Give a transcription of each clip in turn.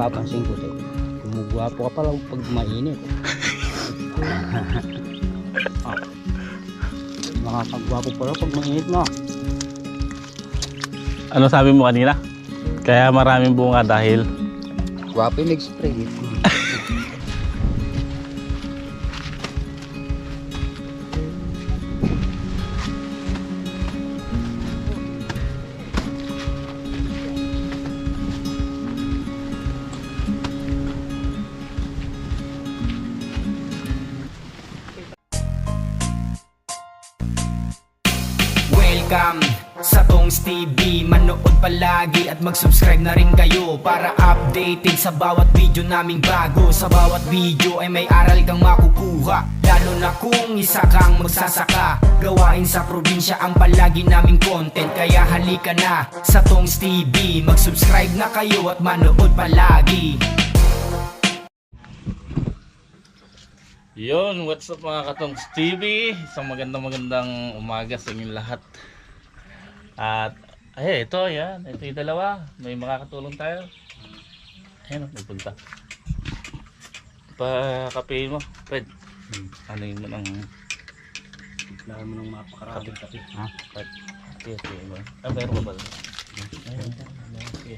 napapansin ko tayo. Gumugwapo ka pala pag mainit. ah. Nakakagwapo pala pag mainit no. Ano sabi mo kanina? Kaya maraming bunga dahil Gwapo yung nag-spray. TV Manood palagi at mag-subscribe na rin kayo Para updated sa bawat video naming bago Sa bawat video ay may aral kang makukuha Lalo na kung isa kang magsasaka Gawain sa probinsya ang palagi naming content Kaya halika na sa Tongs TV Mag-subscribe na kayo at manood palagi Yun, what's up mga Katongs TV? Isang magandang magandang umaga sa inyong lahat. At, ay, ito, yan. Ito yung dalawa. May makakatulong tayo. Ayan, oh, nagpunta. Pa-kape mo, Fred. Ano yun mo ng Kailangan mo nang mapakaraming kape. Ha? Fred. Sige mo. Ah, meron ka ba? Sige.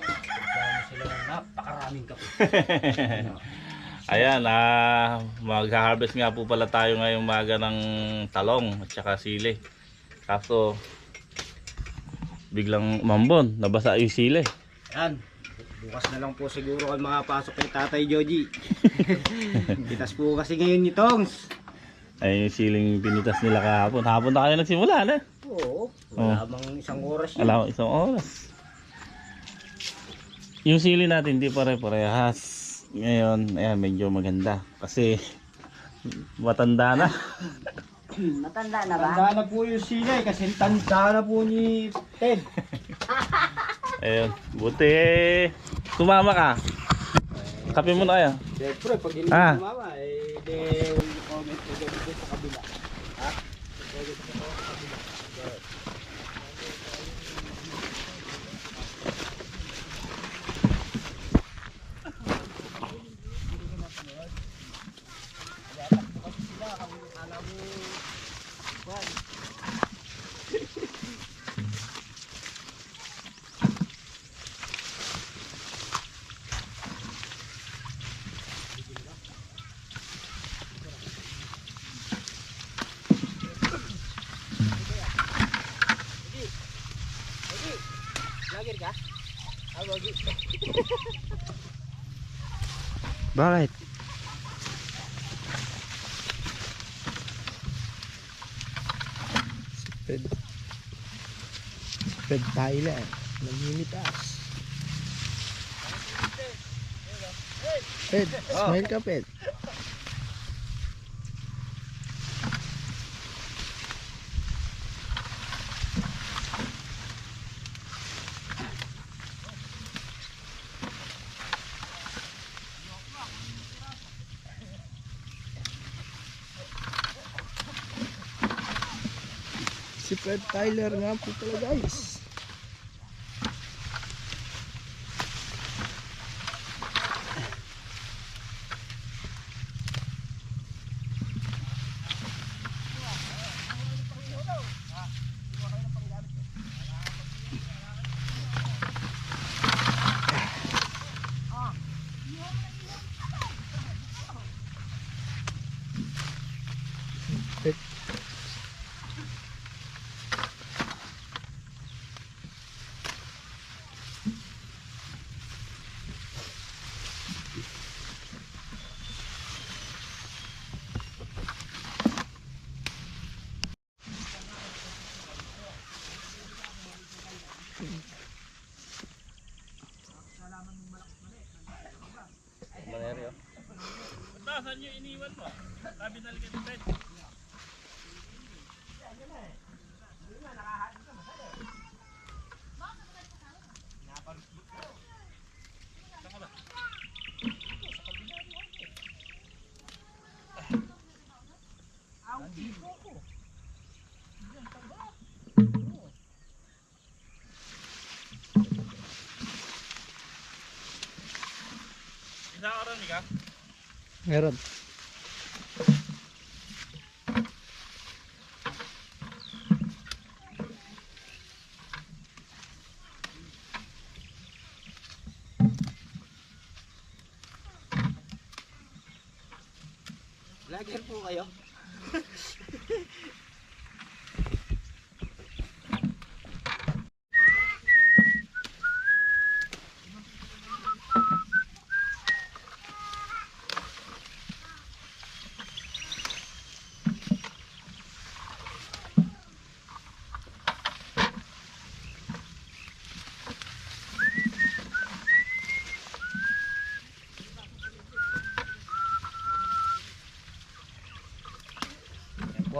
Kailangan mo sila ng napakaraming kape. Ayan, ah, mag-harvest nga po pala tayo ngayong maga ng talong at saka sili. Kaso, biglang umambon, nabasa yung sili. Yan. Bukas na lang po siguro kayo makapasok kay Tatay Joji. Pitas po kasi ngayon ni Tongs. Ay yung siling pinitas nila kahapon. Hapon na kayo nagsimula na. Oo. Wala bang isang oras yun. Alam, isang oras. Yung sili natin, hindi pare-parehas. Ngayon, ayan, medyo maganda. Kasi, matanda na. Matanda na ba? Tanda na po yung silay kasi tanda na po ni Ted. Ayun, buti. Sumama ka. Kape mo na kaya. Siyempre, pag hindi Ah. ah. mama, eh, de, comment ko dito sa kabila. Ah, wagi. Bakit? Fed. Fed Thailand. Namimitas. Fed, smile ka, Fed. Tyler nga po pala guys. saan nyo iniwan mo? Sabi na lang yung bed. Isa oran ni ka? Meron.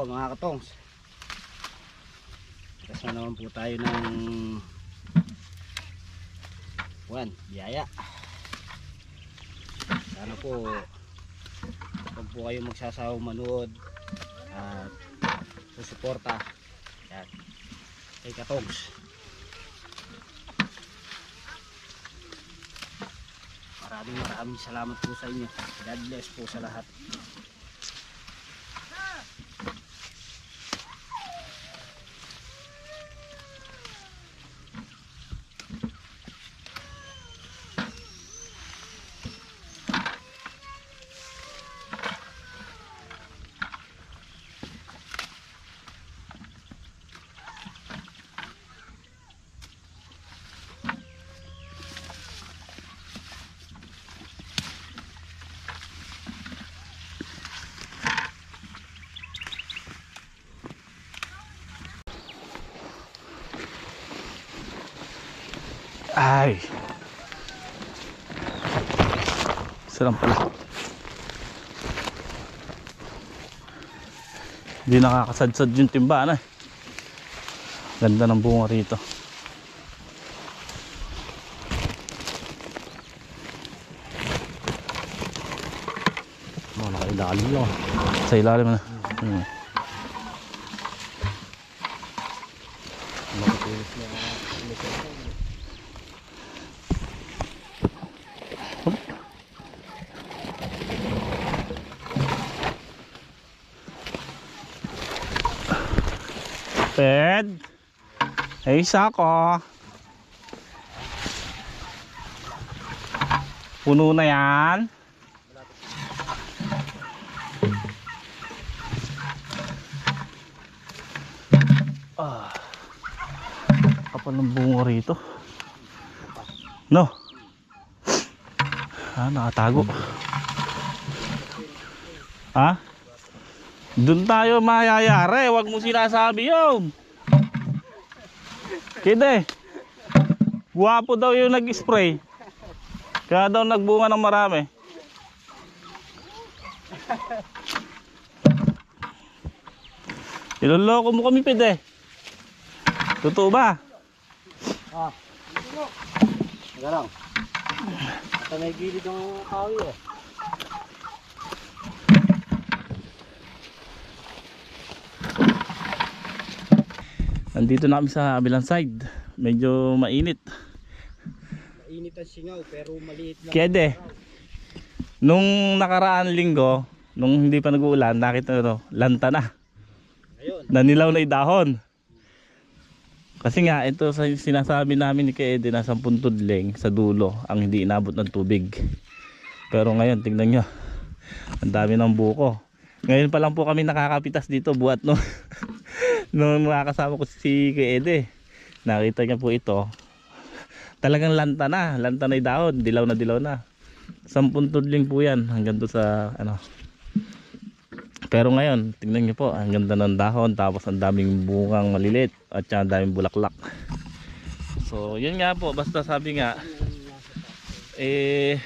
Po mga katongs. Tapos na naman po tayo ng buwan, biyaya. Sana po pag po kayo magsasawang manood at susuporta yan kay katongs. Maraming maraming salamat po sa inyo. God bless po sa lahat. Ay. Sarang pala. Hindi nakakasadsad yung timba eh. Ganda ng bunga rito. Oh, nakailalim lang. Sa ilalim na. Hmm. Ped. Ay, isa ko. Puno na yan. Ah. Kapal ng bunga rito. No. Ah, nakatago. Ha? Doon tayo mayayari, wag mo sinasabi yun. Kide. Guwapo daw yung nag-spray. Kaya daw nagbunga ng marami. Iloloko mo kami, pide. Totoo ba? Teka lang. Ito may gilid ng kawi eh. Nandito na kami sa kabilang side. Medyo mainit. Mainit ang singaw pero maliit lang. Kede. Nung nakaraan linggo, nung hindi pa nag-uulan, nakita no, lanta na. Ayun. Nanilaw na yung dahon. Kasi nga, ito sa sinasabi namin ni Kaede na 10 tudling sa dulo ang hindi inabot ng tubig. Pero ngayon, tingnan nyo. Ang dami ng buko. Ngayon pa lang po kami nakakapitas dito buhat no. Nung nakakasama ko si Kaede. Nakita niya po ito. Talagang lanta na. Lanta na yung dahon. Dilaw na dilaw na. 10 tudling po yan. Hanggang doon sa ano, pero ngayon, tingnan niyo po, ang ganda ng dahon tapos ang daming bungang maliliit at saka daming bulaklak. So, yun nga po, basta sabi nga eh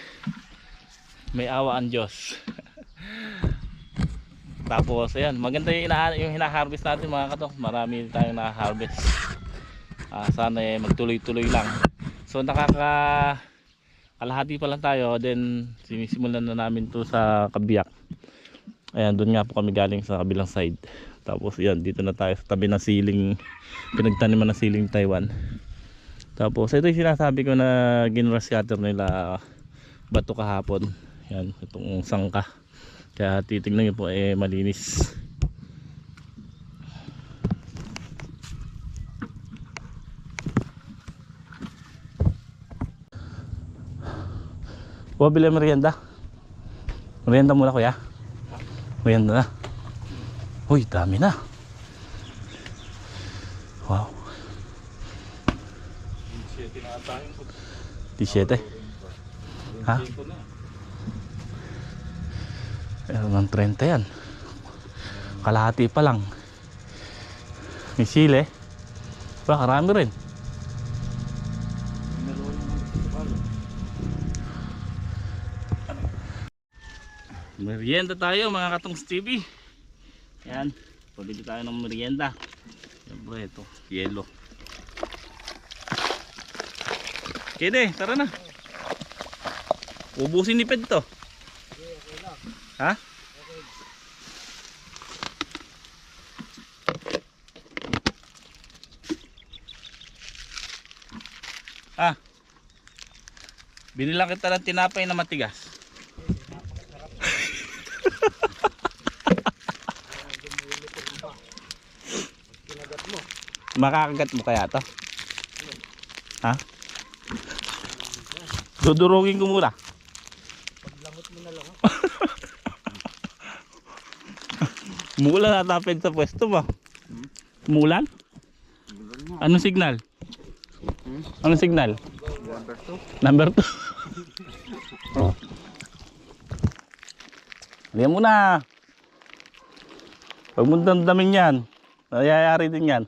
may awa ang Diyos. tapos ayan, maganda yung, ina yung hina-harvest natin mga katok. Marami tayong na-harvest. Ah, sana eh magtuloy-tuloy lang. So, nakaka kalahati pa lang tayo, then sinisimulan na namin to sa kabiyak. Ayan, doon nga po kami galing sa kabilang side. Tapos yan, dito na tayo sa tabi ng siling, pinagtaniman ng siling Taiwan. Tapos ito yung sinasabi ko na ginra scatter nila bato kahapon. Yan, itong sangka. Kaya titignan niyo po eh malinis. O, bili merienda. Merienda muna kuya. Merienda na. Uy, dami na. Wow. 17 Ha? Meron ng 30 yan. Kalahati pa lang. May sile. Ba, karami rin. Merienda tayo mga katong Stevie. Yan. Pabili tayo ng merienda. Siyempre ito. Yelo. Kede, tara na. Ubusin ni Ped to. Ha? Ah. Binilang kita ng tinapay na matigas. Makakagat mo kaya to? Ha? Dudurugin ko muna. Mulan natapin sa pwesto ba? Mulan? Anong signal? Anong signal? Number 2. Number 2. Liyan mo na. Huwag mo damdamin yan. Nayayari din yan.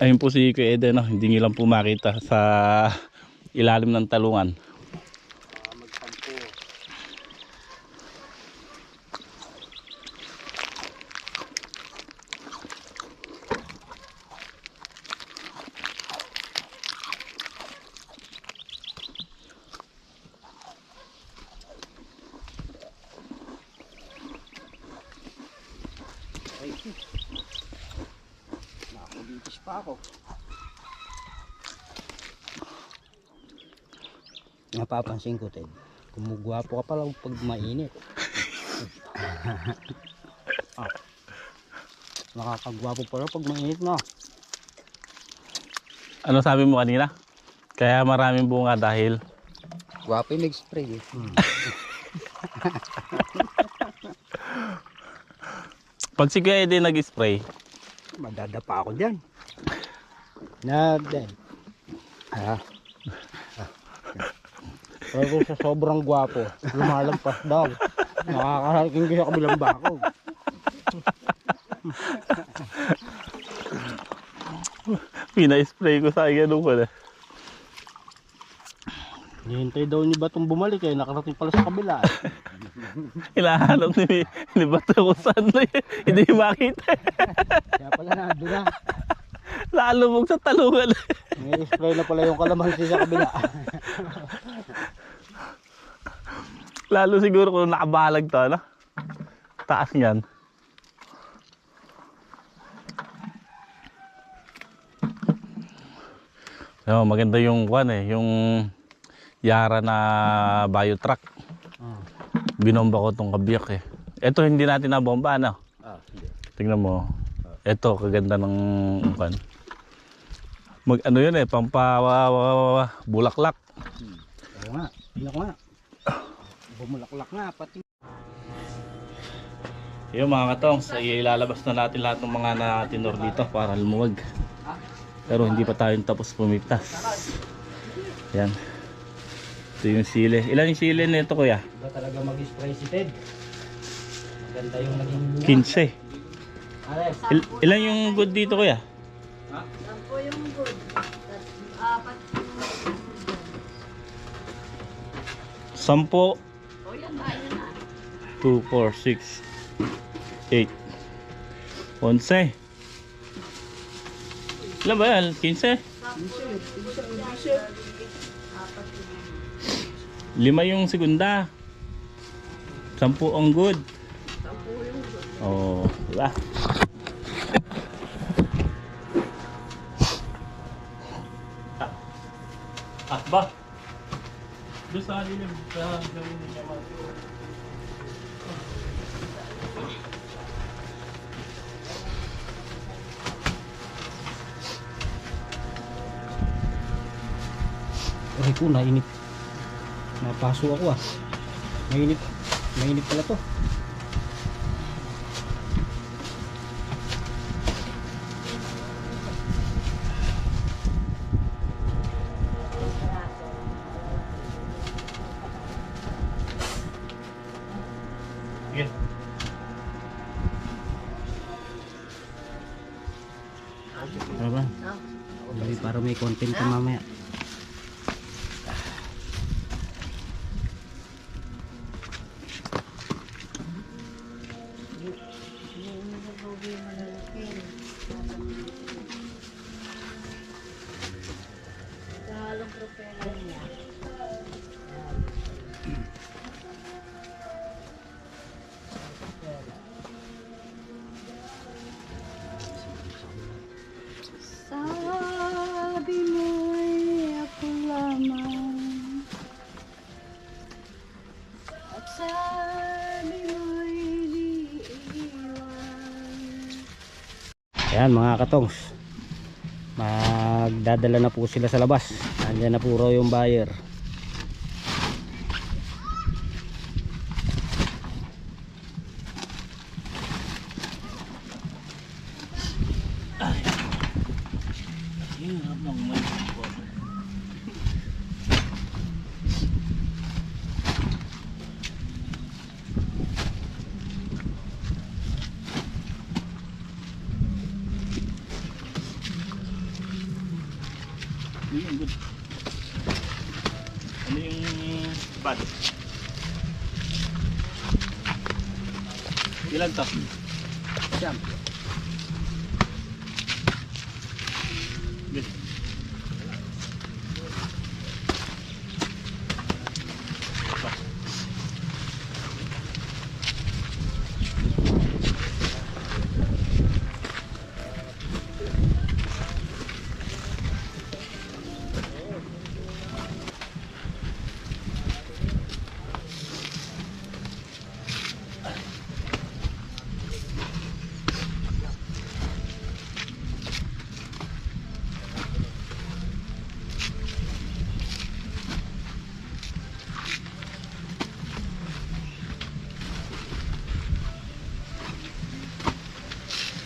Ayun po si Kuya Eden, no? hindi nyo lang po sa ilalim ng talungan. Nakakulitis pa ako. Ted. Kumugwapo ka pala pag mainit. ah. Nakakagwapo pala pag mainit na. Ano sabi mo kanina? Kaya maraming bunga dahil Gwapo yung nag-spray eh. pag si Kuya Eden nag-spray, Madadapa ako dyan. Na. Ah. ah. Pero sa sobrang gwapo, lumalagpas daw. Nakakarating ko sa kabilang bako. pina-spray ko sa akin ko na. Hihintay daw ni Batong bumalik eh. Nakarating pala sa kabila. Hinahanap ni, ni Bato kung saan na yun. Hindi makita. Kaya pala nandun na. Lalubog sa talungan. May spray na pala yung kalamansi sa kabila. Lalo siguro kung nakabalag to, ano? Taas niyan. No, maganda yung kwan eh, yung Yara na bio truck. Ah. Binomba ko tong kabiyak eh. Ito hindi natin nabomba ano. Ah, hindi. Tingnan mo. Ito kaganda ng kwan. Mag ano yun eh, pampa bulaklak. Oo nga. Tingnan ko nga. Bumulaklak nga pati. Yung mga katong, sa ilalabas na natin lahat ng mga natinor dito para lumuwag. Pero hindi pa tayo tapos pumitas. Yan. Ito yung sile. Ilan yung sile nito kuya? Iba talaga mag-spray si Ted. Maganda yung naging bunga. 15. Ares. Il- ilan yung good dito kuya? Sampo yung good. Apat yung Sampo. 2, 4, 6, 8. 11. Ilan ba yan? 15? Lima yung segunda. Sampu ang good. Oh, diba? Ba? Doon sa lilim, sa gawin niya ko, nainit. Napaso ako ah. Mainit. Mainit pala to. Sige. Ano ba? Hindi, para may content ka mamaya. Ayan mga katongs. Magdadala na po sila sa labas. Andiyan na po raw yung buyer. Hirap ng may Yun, good. Ano yung bad? Ilan to? Siyam.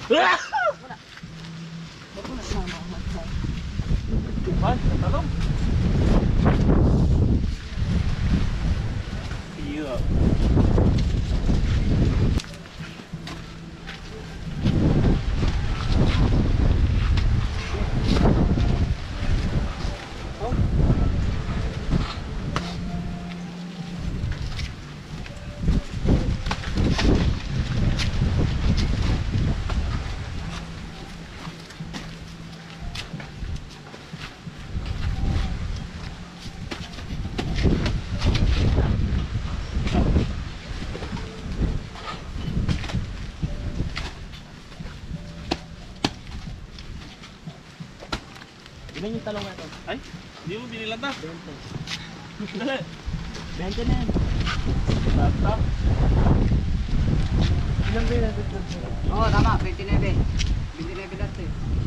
Ay, talong. Iya. Ilan yung talong natin? Ay, hindi mo binilan ta? 20. Dali. 20 na yan. Tata. Ilan ba yun? Oo, tama. 29. 29 lahat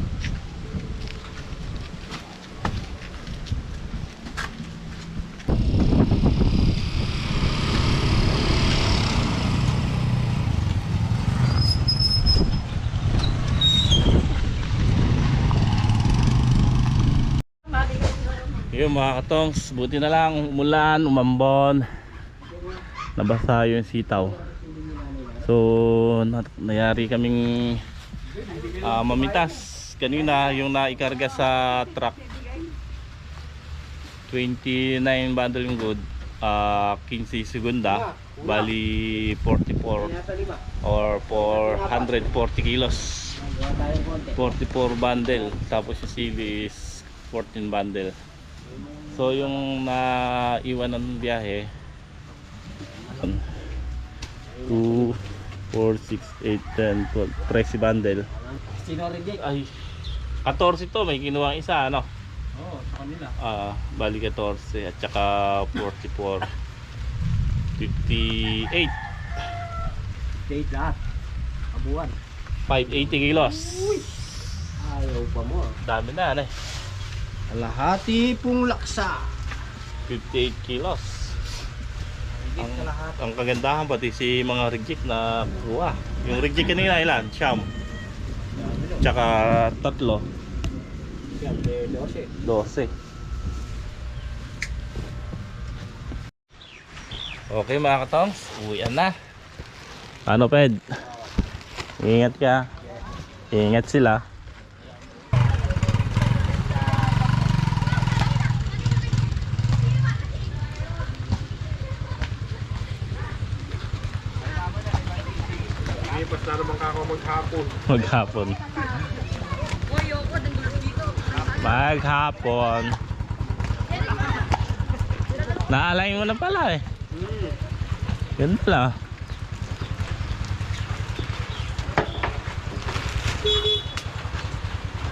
mga katongs, buti na lang umulan, umambon. Nabasa yung sitaw. So, na nayari kaming ah, mamitas. Kanina yung naikarga sa truck 29 bundle yung good ah 15 segunda bali 44 or 440 kilos 44 bundle tapos yung sili is 14 bundle so yung naiwan ng biyahe 2 4, 6, 8, 10, 12 13 bundle Sino rin ay 14 to may kinuha isa ano Oo, sa kanila. Ah, bali 14 at saka 44. 58. Date lahat. Abuan. 580 kilos. Ayaw pa mo. Dami na, ano eh. Alahati pong laksa. 58 kilos. Ang, ang kagandahan pati si mga reject na kuha. Yung reject kanina ilan? Siyam. Tsaka tatlo. Yan, may 12. 12. Okay mga katongs, uwian na. Ano Ped? Ingat ka. Ingat sila. Lipas na naman kako maghapon. Maghapon. Maghapon. Naalay mo na pala eh. Ganun pala.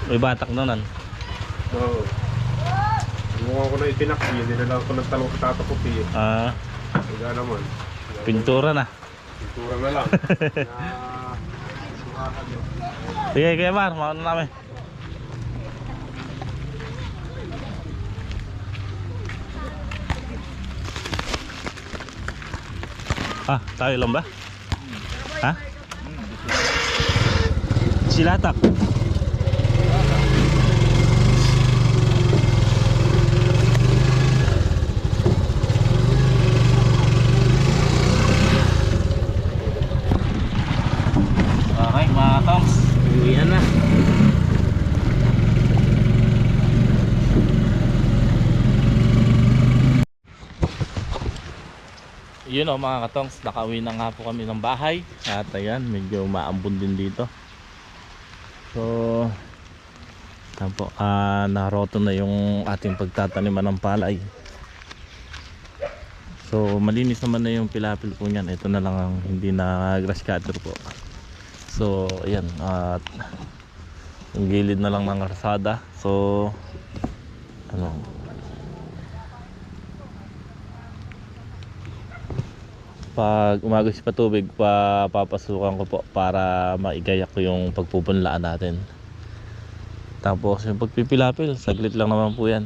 May batak doon. Oo. Mukha ko na itinakbi, hindi na lang ako nagtalong sa tatapupi. Ah, Kaya naman. pintura na. Pintura na lang. na, Sige, kaya Mar, mauna namin. Ah, tayo lang ba? Ha? Silatak. Okay, mga katongs. Uwian na. Yun o mga katongs, nakauwi na nga po kami ng bahay. At ayan, medyo maambon din dito. So, tampo, ah, naroto na yung ating pagtataniman ng palay. So, malinis naman na yung pilapil po niyan. Ito na lang ang hindi na grass cutter po. So, ayan. At yung gilid na lang ng karsada. So, ano, pag umagos pa tubig, pa papasukan ko po para maigayak ko yung pagpupunlaan natin. Tapos yung pagpipilapil, saglit lang naman po yan.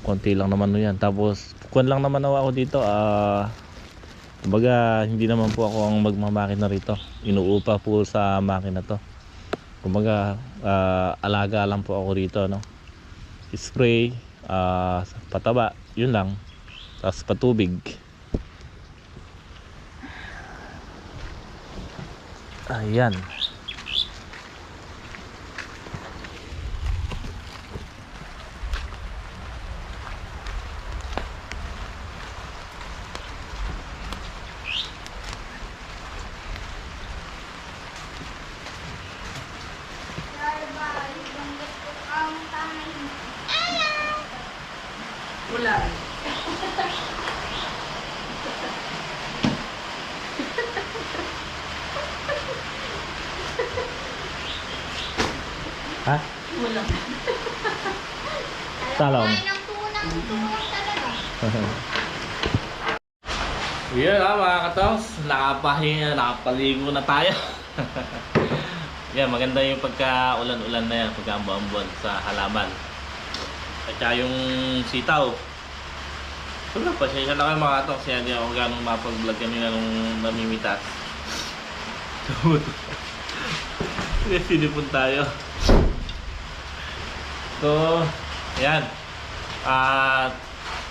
Konti lang naman po yan. Tapos, kuwan lang naman ako dito. Ah, kumbaga, hindi naman po ako ang magmamakina rito. Inuupa po sa makina to. Kumbaga, ah, alaga lang po ako rito. No? Spray, ah, pataba, yun lang. Tapos patubig. Ayan. Ha? Talong. Yan ah mga katos, nakapahinga, nakapaligo na tayo. yan, maganda yung pagka ulan-ulan na yan, pagka ambuan sa halaman. At saka yung sitaw. Wala pa siya, na kayo mga katos, kaya hindi ako ganong mapag-vlog kanina nung namimitas. Kaya sinipon tayo. So, ayan. At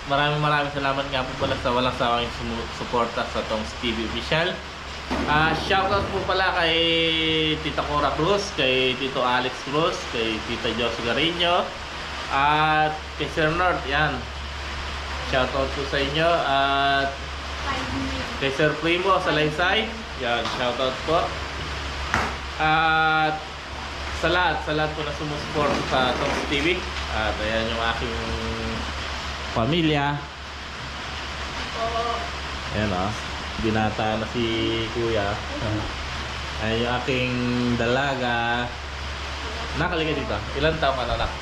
maraming maraming salamat nga po pala sa walang sawang sumu- suporta sa tong TV Official. Ah, shoutout po pala kay Tita Cora Cruz, kay Tito Alex Cruz, kay Tita Josie Garino, at kay Sir Nord, yan. Shoutout po sa inyo at kay Sir Primo sa Laysay, yan, shoutout po. At sa lahat, sa lahat po na sumusuporta sa Toms TV. At ayan yung aking pamilya. Ayan o. Binata na si kuya. Ayan yung aking dalaga. Nakalika dito. Ilan taong ka na anak?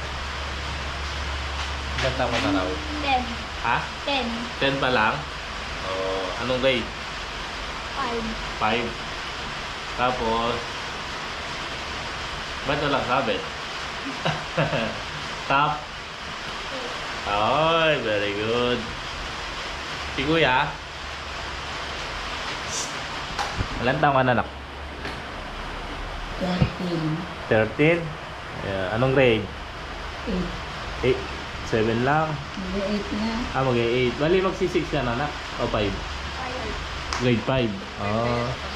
Ilan taon ka na raw? Ten. Ha? Ten. 10 pa lang? Oh, anong grade? Five. 5. Tapos, ba't walang sabit? Top. Ay, very good. Si Kuya? Ilan taong ka na anak? 13. 13? Yeah. Anong grade? 8. 7 lang. Ah, mag-8. Bali, magsi-6 ka na anak? O 5? Grade 5. Oh.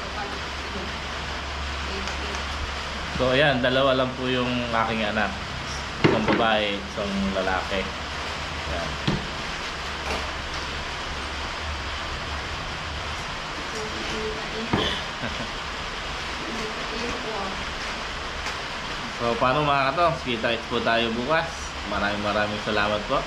So, ayan, dalawa lang po yung aking anak. Isang babae, isang lalaki. Ayan. So, paano mga katong? Kita po tayo bukas. Maraming maraming salamat po.